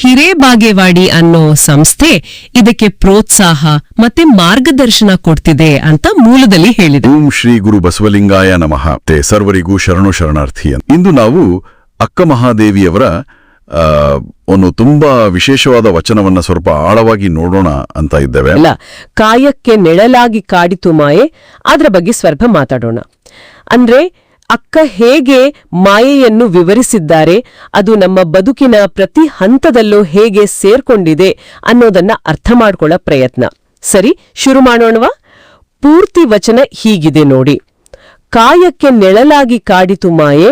ಹಿರೇಬಾಗೇವಾಡಿ ಅನ್ನೋ ಸಂಸ್ಥೆ ಇದಕ್ಕೆ ಪ್ರೋತ್ಸಾಹ ಮತ್ತೆ ಮಾರ್ಗದರ್ಶನ ಕೊಡ್ತಿದೆ ಅಂತ ಮೂಲದಲ್ಲಿ ಹೇಳಿದೆ. ಓಂ ಶ್ರೀ ಗುರು ಬಸವಲಿಂಗಾಯ ನಮಃ. ತೇ ಸರ್ವರಿಗೂ ಶರಣು ಶರಣಾರ್ಥಿ. ಇಂದು ನಾವು ಅಕ್ಕ ಮಹಾದೇವಿಯವರ ಒಂದು ತುಂಬಾ ವಿಶೇಷವಾದ ವಚನವನ್ನ ಸ್ವಲ್ಪ ಆಳವಾಗಿ ನೋಡೋಣ ಅಂತ ಇದ್ದೇವೆ. ಅಲ್ಲ ಕಾಯಕ್ಕೆ ನೆಳಲಾಗಿ ಕಾಡಿತು ಮಾಯೆ ಅದರ ಬಗ್ಗೆ ಸ್ವಲ್ಪ ಮಾತಾಡೋಣ. ಅಂದ್ರೆ ಅಕ್ಕ ಹೇಗೆ ಮಾಯೆಯನ್ನು ವಿವರಿಸಿದ್ದಾರೆ, ಅದು ನಮ್ಮ ಬದುಕಿನ ಪ್ರತಿ ಹಂತದಲ್ಲೂ ಹೇಗೆ ಸೇರ್ಕೊಂಡಿದೆ ಅನ್ನೋದನ್ನ ಅರ್ಥ ಮಾಡ್ಕೊಳ್ಳೋ ಪ್ರಯತ್ನ. ಸರಿ, ಶುರು ಮಾಡೋಣವಾ? ಪೂರ್ತಿ ವಚನ ಹೀಗಿದೆ ನೋಡಿ. ಕಾಯಕ್ಕೆ ನೆಳಲಾಗಿ ಕಾಡಿತು ಮಾಯೆ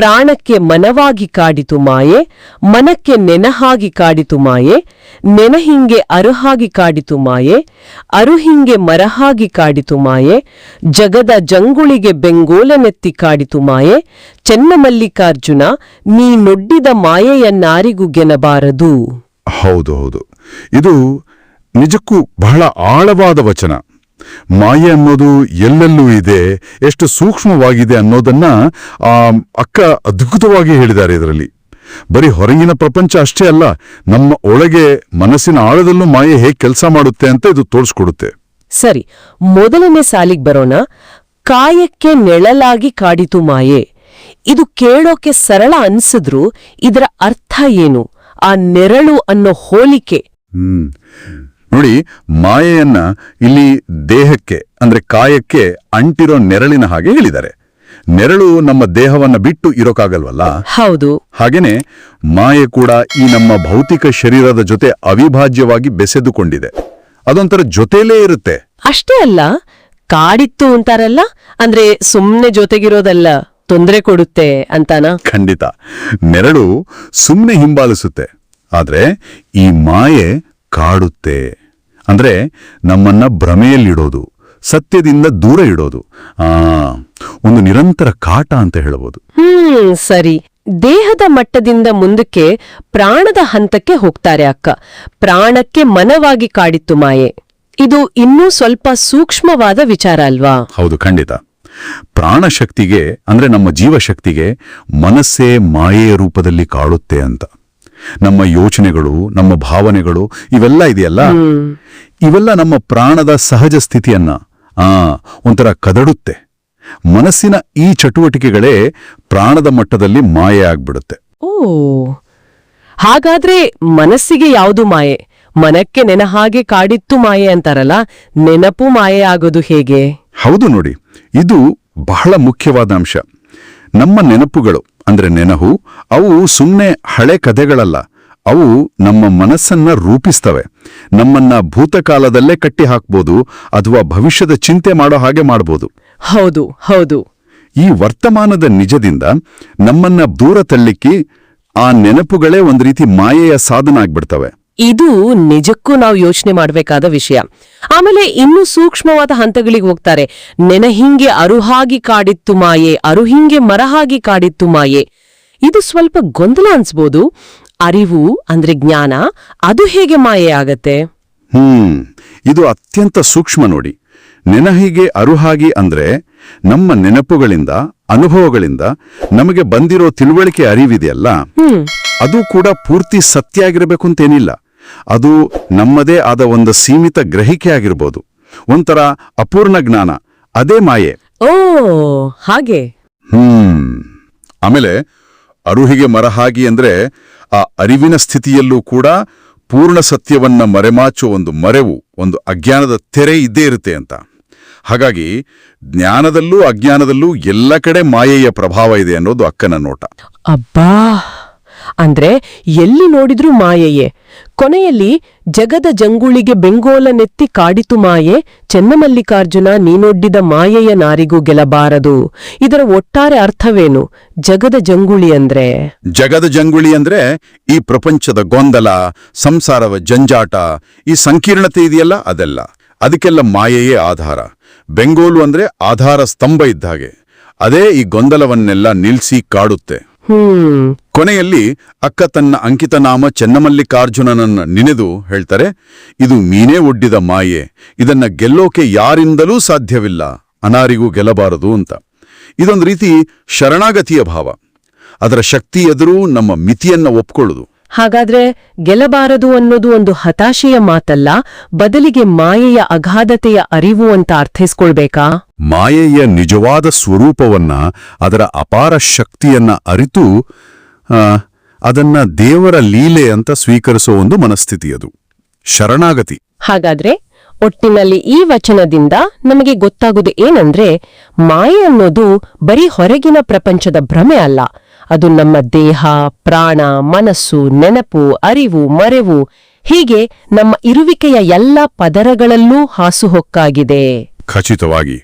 ಪ್ರಾಣಕ್ಕೆ ಮನವಾಗಿ ಕಾಡಿತು ಮಾಯೆ, ಮನಕ್ಕೆ ನೆನಹಾಗಿ ಕಾಡಿತು ಮಾಯೆ, ನೆನಹಿಂಗೆ ಅರುಹಾಗಿ ಕಾಡಿತು ಮಾಯೆ, ಅರುಹಿಂಗೆ ಮರಹಾಗಿ ಕಾಡಿತು ಮಾಯೆ, ಜಗದ ಜಂಗುಳಿಗೆ ಬೆಂಗೋಲನೆತ್ತಿ ಕಾಡಿತು ಮಾಯೆ ಚೆನ್ನಮಲ್ಲಿಕಾರ್ಜುನ ನೀ ನೊಡ್ಡಿದ ಮಾಯೆಯನ್ನಾರಿಗೂ ಗೆನಬಾರದು. ಹೌದು ಹೌದು. ಇದು ನಿಜಕ್ಕೂ ಬಹಳ ಆಳವಾದ ವಚನ. ಮಾಯೆ ಅನ್ನೋದು ಎಲ್ಲೆಲ್ಲೂ ಇದೆ ಎಷ್ಟು ಸೂಕ್ಷ್ಮವಾಗಿದೆ ಅನ್ನೋದನ್ನ ಆ ಅಕ್ಕ ಅದ್ಭುತವಾಗಿ ಹೇಳಿದ್ದಾರೆ ಇದರಲ್ಲಿ. ಬರೀ ಹೊರಗಿನ ಪ್ರಪಂಚ ಅಷ್ಟೇ ಅಲ್ಲ ನಮ್ಮ ಒಳಗೆ ಮನಸ್ಸಿನ ಆಳದಲ್ಲೂ ಮಾಯೆ ಹೇಗೆ ಕೆಲಸ ಮಾಡುತ್ತೆ ಅಂತ ಇದು ತೋರಿಸ್ಕೊಡುತ್ತೆ. ಸರಿ ಮೊದಲನೇ ಸಾಲಿಗೆ ಬರೋಣ. ಕಾಯಕ್ಕೆ ನೆಳಲಾಗಿ ಕಾಡಿತು ಮಾಯೆ. ಇದು ಕೇಳೋಕೆ ಸರಳ ಅನ್ಸಿದ್ರು ಇದರ ಅರ್ಥ ಏನು? ಆ ನೆರಳು ಅನ್ನೋ ಹೋಲಿಕೆ. ಹ್ಮ್. ನೋಡಿ ಮಾಯೆಯನ್ನ ಇಲ್ಲಿ ದೇಹಕ್ಕೆ ಅಂದ್ರೆ ಕಾಯಕ್ಕೆ ಅಂಟಿರೋ ನೆರಳಿನ ಹಾಗೆ ಹೇಳಿದ್ದಾರೆ. ನೆರಳು ನಮ್ಮ ದೇಹವನ್ನ ಬಿಟ್ಟು ಇರೋಕಾಗಲ್ವಲ್ಲ? ಹೌದು. ಹಾಗೇನೆ ಮಾಯೆ ಕೂಡ ಈ ನಮ್ಮ ಭೌತಿಕ ಶರೀರದ ಜೊತೆ ಅವಿಭಾಜ್ಯವಾಗಿ ಬೆಸೆದುಕೊಂಡಿದೆ. ಅದೊಂಥರ ಜೊತೆಲೇ ಇರುತ್ತೆ. ಅಷ್ಟೇ ಅಲ್ಲ ಕಾಡಿತ್ತು ಅಂತಾರಲ್ಲ ಅಂದ್ರೆ ಸುಮ್ನೆ ಜೊತೆಗಿರೋದಲ್ಲ ತೊಂದರೆ ಕೊಡುತ್ತೆ ಅಂತಾನ? ಖಂಡಿತ. ನೆರಳು ಸುಮ್ಮನೆ ಹಿಂಬಾಲಿಸುತ್ತೆ. ಆದ್ರೆ ಈ ಮಾಯೆ ಕಾಡುತ್ತೆ. ಅಂದ್ರೆ ನಮ್ಮನ್ನ ಭ್ರಮೆಯಲ್ಲಿಡೋದು ಸತ್ಯದಿಂದ ದೂರ ಇಡೋದು ಆ ಒಂದು ನಿರಂತರ ಕಾಟ ಅಂತ ಹೇಳಬಹುದು. ಹ್ಮ್ ಸರಿ. ದೇಹದ ಮಟ್ಟದಿಂದ ಮುಂದಕ್ಕೆ ಪ್ರಾಣದ ಹಂತಕ್ಕೆ ಹೋಗ್ತಾರೆ ಅಕ್ಕ. ಪ್ರಾಣಕ್ಕೆ ಮನವಾಗಿ ಕಾಡಿತ್ತು ಮಾಯೆ. ಇದು ಇನ್ನೂ ಸ್ವಲ್ಪ ಸೂಕ್ಷ್ಮವಾದ ವಿಚಾರ ಅಲ್ವಾ? ಹೌದು ಖಂಡಿತ. ಪ್ರಾಣಶಕ್ತಿಗೆ ಅಂದ್ರೆ ನಮ್ಮ ಜೀವಶಕ್ತಿಗೆ ಮನಸ್ಸೇ ಮಾಯೆಯ ರೂಪದಲ್ಲಿ ಕಾಡುತ್ತೆ ಅಂತ. ನಮ್ಮ ಯೋಚನೆಗಳು ನಮ್ಮ ಭಾವನೆಗಳು ಇವೆಲ್ಲ ಇದೆಯಲ್ಲ? ಇವೆಲ್ಲ ನಮ್ಮ ಪ್ರಾಣದ ಸಹಜ ಸ್ಥಿತಿಯನ್ನ ಆ ಒಂಥರ ಕದಡುತ್ತೆ. ಮನಸ್ಸಿನ ಈ ಚಟುವಟಿಕೆಗಳೇ ಪ್ರಾಣದ ಮಟ್ಟದಲ್ಲಿ ಮಾಯೆ ಆಗ್ಬಿಡುತ್ತೆ. ಓ ಹಾಗಾದ್ರೆ ಮನಸ್ಸಿಗೆ ಯಾವುದು ಮಾಯೆ? ಮನಕ್ಕೆ ನೆನಹಾಗೆ ಕಾಡಿತ್ತು ಮಾಯೆ ಅಂತಾರಲ್ಲ ನೆನಪು ಮಾಯೆ ಆಗೋದು ಹೇಗೆ? ಹೌದು ನೋಡಿ ಇದು ಬಹಳ ಮುಖ್ಯವಾದ ಅಂಶ. ನಮ್ಮ ನೆನಪುಗಳು ಅಂದ್ರೆ ನೆನಹು ಅವು ಸುಮ್ಮನೆ ಹಳೆ ಕಥೆಗಳಲ್ಲ. ಅವು ನಮ್ಮ ಮನಸ್ಸನ್ನ ರೂಪಿಸ್ತವೆ. ನಮ್ಮನ್ನ ಭೂತಕಾಲದಲ್ಲೇ ಕಟ್ಟಿ ಹಾಕ್ಬೋದು ಅಥವಾ ಭವಿಷ್ಯದ ಚಿಂತೆ ಮಾಡೋ ಹಾಗೆ ಮಾಡ್ಬೋದು. ಹೌದು ಹೌದು. ಈ ವರ್ತಮಾನದ ನಿಜದಿಂದ ನಮ್ಮನ್ನ ದೂರ ತಳ್ಳಿಕ್ಕಿ ಆ ನೆನಪುಗಳೇ ಒಂದು ರೀತಿ ಮಾಯೆಯ ಸಾಧನ ಆಗ್ಬಿಡ್ತವೆ. ಇದು ನಿಜಕ್ಕೂ ನಾವು ಯೋಚನೆ ಮಾಡಬೇಕಾದ ವಿಷಯ. ಆಮೇಲೆ ಇನ್ನೂ ಸೂಕ್ಷ್ಮವಾದ ಹಂತಗಳಿಗೆ ಹೋಗ್ತಾರೆ. ನೆನಹಿಂಗೆ ಅರುಹಾಗಿ ಕಾಡಿತ್ತು ಮಾಯೆ ಅರುಹಿಂಗೆ ಮರಹಾಗಿ ಕಾಡಿತ್ತು ಮಾಯೆ. ಇದು ಸ್ವಲ್ಪ ಗೊಂದಲ ಅನ್ಸ್ಬೋದು. ಅರಿವು ಅಂದ್ರೆ ಜ್ಞಾನ ಅದು ಹೇಗೆ ಮಾಯೆ ಆಗತ್ತೆ? ಹ್ಮ್ ಇದು ಅತ್ಯಂತ ಸೂಕ್ಷ್ಮ ನೋಡಿ. ನೆನಹಿಗೆ ಅರುಹಾಗಿ ಅಂದ್ರೆ ನಮ್ಮ ನೆನಪುಗಳಿಂದ ಅನುಭವಗಳಿಂದ ನಮಗೆ ಬಂದಿರೋ ತಿಳುವಳಿಕೆ ಅರಿವಿದೆಯಲ್ಲ? ಅದು ಕೂಡ ಪೂರ್ತಿ ಸತ್ಯ ಆಗಿರಬೇಕು ಅಂತೇನಿಲ್ಲ. ಅದು ನಮ್ಮದೇ ಆದ ಒಂದು ಸೀಮಿತ ಗ್ರಹಿಕೆ ಆಗಿರ್ಬೋದು. ಒಂಥರ ಅಪೂರ್ಣ ಜ್ಞಾನ. ಅದೇ ಮಾಯೆ. ಓ ಹಾಗೆ. ಹ್ಮ್. ಆಮೇಲೆ ಅರುಹಿಗೆ ಮರಹಾಗಿ ಅಂದ್ರೆ ಆ ಅರಿವಿನ ಸ್ಥಿತಿಯಲ್ಲೂ ಕೂಡ ಪೂರ್ಣ ಸತ್ಯವನ್ನ ಮರೆಮಾಚುವ ಒಂದು ಮರೆವು ಒಂದು ಅಜ್ಞಾನದ ತೆರೆ ಇದ್ದೇ ಇರುತ್ತೆ ಅಂತ. ಹಾಗಾಗಿ ಜ್ಞಾನದಲ್ಲೂ ಅಜ್ಞಾನದಲ್ಲೂ ಎಲ್ಲ ಕಡೆ ಮಾಯೆಯ ಪ್ರಭಾವ ಇದೆ ಅನ್ನೋದು ಅಕ್ಕನ ನೋಟ. ಅಬ್ಬಾ! ಅಂದ್ರೆ ಎಲ್ಲಿ ನೋಡಿದ್ರೂ ಮಾಯೆಯೇ. ಕೊನೆಯಲ್ಲಿ, ಜಗದ ಜಂಗುಳಿಗೆ ಬೆಂಗೋಲನೆತ್ತಿ ಕಾಡಿತು ಮಾಯೆ, ಚೆನ್ನಮಲ್ಲಿಕಾರ್ಜುನ ನೀನೊಡ್ಡಿದ ಮಾಯೆಯ ನಾರಿಗೂ ಗೆಲಬಾರದು. ಇದರ ಒಟ್ಟಾರೆ ಅರ್ಥವೇನು? ಜಗದ ಜಂಗುಳಿ ಅಂದ್ರೆ? ಜಗದ ಜಂಗುಳಿ ಅಂದ್ರೆ ಈ ಪ್ರಪಂಚದ ಗೊಂದಲ ಸಂಸಾರವ ಜಂಜಾಟ, ಈ ಸಂಕೀರ್ಣತೆ ಇದೆಯಲ್ಲ ಅದೆಲ್ಲ. ಅದಕ್ಕೆಲ್ಲ ಮಾಯೆಯೇ ಆಧಾರ. ಬೆಂಗೋಲು ಅಂದ್ರೆ ಆಧಾರ ಸ್ತಂಭ ಇದ್ದ ಹಾಗೆ. ಅದೇ ಈ ಗೊಂದಲವನ್ನೆಲ್ಲ ನಿಲ್ಸಿ ಕಾಡುತ್ತೆ. ಕೊನೆಯಲ್ಲಿ ಅಕ್ಕ ತನ್ನ ಅಂಕಿತನಾಮ ಚೆನ್ನಮಲ್ಲಿಕಾರ್ಜುನನನ್ನ ನಿನೆದು ಹೇಳ್ತಾರೆ, ಇದು ಮೀನೇ ಒಡ್ಡಿದ ಮಾಯೆ. ಇದನ್ನ ಗೆಲ್ಲೋಕೆ ಯಾರಿಂದಲೂ ಸಾಧ್ಯವಿಲ್ಲ. ಅನಾರಿಗೂ ಗೆಲ್ಲಬಾರದು ಅಂತ. ಇದೊಂದು ರೀತಿ ಶರಣಾಗತಿಯ ಭಾವ. ಅದರ ಶಕ್ತಿ ಎದುರು ನಮ್ಮ ಮಿತಿಯನ್ನ ಒಪ್ಕೊಳ್ಳುದು. ಹಾಗಾದ್ರೆ ಗೆಲ್ಲಬಾರದು ಅನ್ನೋದು ಒಂದು ಹತಾಶೆಯ ಮಾತಲ್ಲ ಬದಲಿಗೆ ಮಾಯೆಯ ಅಗಾಧತೆಯ ಅರಿವು ಅಂತ ಅರ್ಥೈಸ್ಕೊಳ್ಬೇಕಾ? ಮಾಯೆಯ ನಿಜವಾದ ಸ್ವರೂಪವನ್ನ ಅದರ ಅಪಾರ ಶಕ್ತಿಯನ್ನ ಅರಿತು ಅದನ್ನ ದೇವರ ಲೀಲೆ ಅಂತ ಸ್ವೀಕರಿಸೋ ಒಂದು ಮನಸ್ಥಿತಿ ಅದು. ಶರಣಾಗತಿ. ಹಾಗಾದ್ರೆ ಒಟ್ಟಿನಲ್ಲಿ ಈ ವಚನದಿಂದ ನಮಗೆ ಗೊತ್ತಾಗುವುದು ಏನಂದ್ರೆ ಮಾಯೆ ಅನ್ನೋದು ಬರೀ ಹೊರಗಿನ ಪ್ರಪಂಚದ ಭ್ರಮೆ ಅಲ್ಲ ಅದು ನಮ್ಮ ದೇಹ, ಪ್ರಾಣ, ಮನಸ್ಸು, ನೆನಪು, ಅರಿವು, ಮರೆವು, ಹೀಗೆ ನಮ್ಮ ಇರುವಿಕೆಯ ಎಲ್ಲ ಪದರಗಳಲ್ಲೂ ಹಾಸುಹೊಕ್ಕಾಗಿದೆ. ಖಚಿತವಾಗಿ,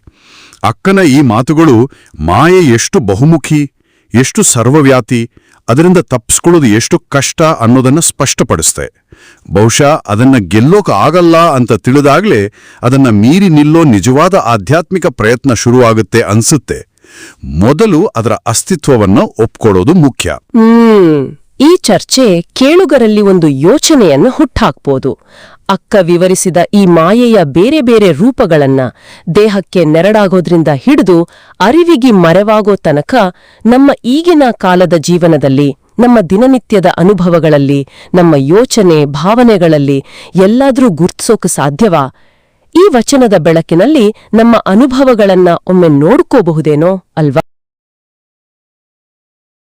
ಅಕ್ಕನ ಈ ಮಾತುಗಳು ಮಾಯೆ ಎಷ್ಟು ಬಹುಮುಖಿ, ಎಷ್ಟು ಸರ್ವವ್ಯಾತಿ ಅದರಿಂದ ತಪ್ಪಿಸ್ಕೊಳ್ಳೋದು ಎಷ್ಟು ಕಷ್ಟ ಅನ್ನೋದನ್ನ ಸ್ಪಷ್ಟಪಡಿಸ್ತೆ. ಬಹುಶಃ ಅದನ್ನ ಗೆಲ್ಲೋಕ ಆಗಲ್ಲ ಅಂತ ತಿಳಿದಾಗ್ಲೇ ಅದನ್ನ ಮೀರಿ ನಿಲ್ಲೋ ನಿಜವಾದ ಆಧ್ಯಾತ್ಮಿಕ ಪ್ರಯತ್ನ ಶುರುವಾಗುತ್ತೆ ಅನ್ಸುತ್ತೆ. ಮೊದಲು ಅದರ ಅಸ್ತಿತ್ವವನ್ನು ಒಪ್ಕೊಳ್ಳೋದು ಮುಖ್ಯ. ಈ ಚರ್ಚೆ ಕೇಳುಗರಲ್ಲಿ ಒಂದು ಯೋಚನೆಯನ್ನು ಹುಟ್ಟಾಕ್ಬೋದು ಅಕ್ಕ ವಿವರಿಸಿದ ಈ ಮಾಯೆಯ ಬೇರೆ ಬೇರೆ ರೂಪಗಳನ್ನ ದೇಹಕ್ಕೆ ನೆರಡಾಗೋದ್ರಿಂದ ಹಿಡಿದು ಅರಿವಿಗಿ ಮರೆವಾಗೋ ತನಕ ನಮ್ಮ ಈಗಿನ ಕಾಲದ ಜೀವನದಲ್ಲಿ, ನಮ್ಮ ದಿನನಿತ್ಯದ ಅನುಭವಗಳಲ್ಲಿ, ನಮ್ಮ ಯೋಚನೆ, ಭಾವನೆಗಳಲ್ಲಿ ಎಲ್ಲಾದ್ರೂ ಗುರ್ತಿಸೋಕೆ ಸಾಧ್ಯವಾ? ಈ ವಚನದ ಬೆಳಕಿನಲ್ಲಿ ನಮ್ಮ ಅನುಭವಗಳನ್ನ ಒಮ್ಮೆ ನೋಡ್ಕೋಬಹುದೇನೋ ಅಲ್ವಾ?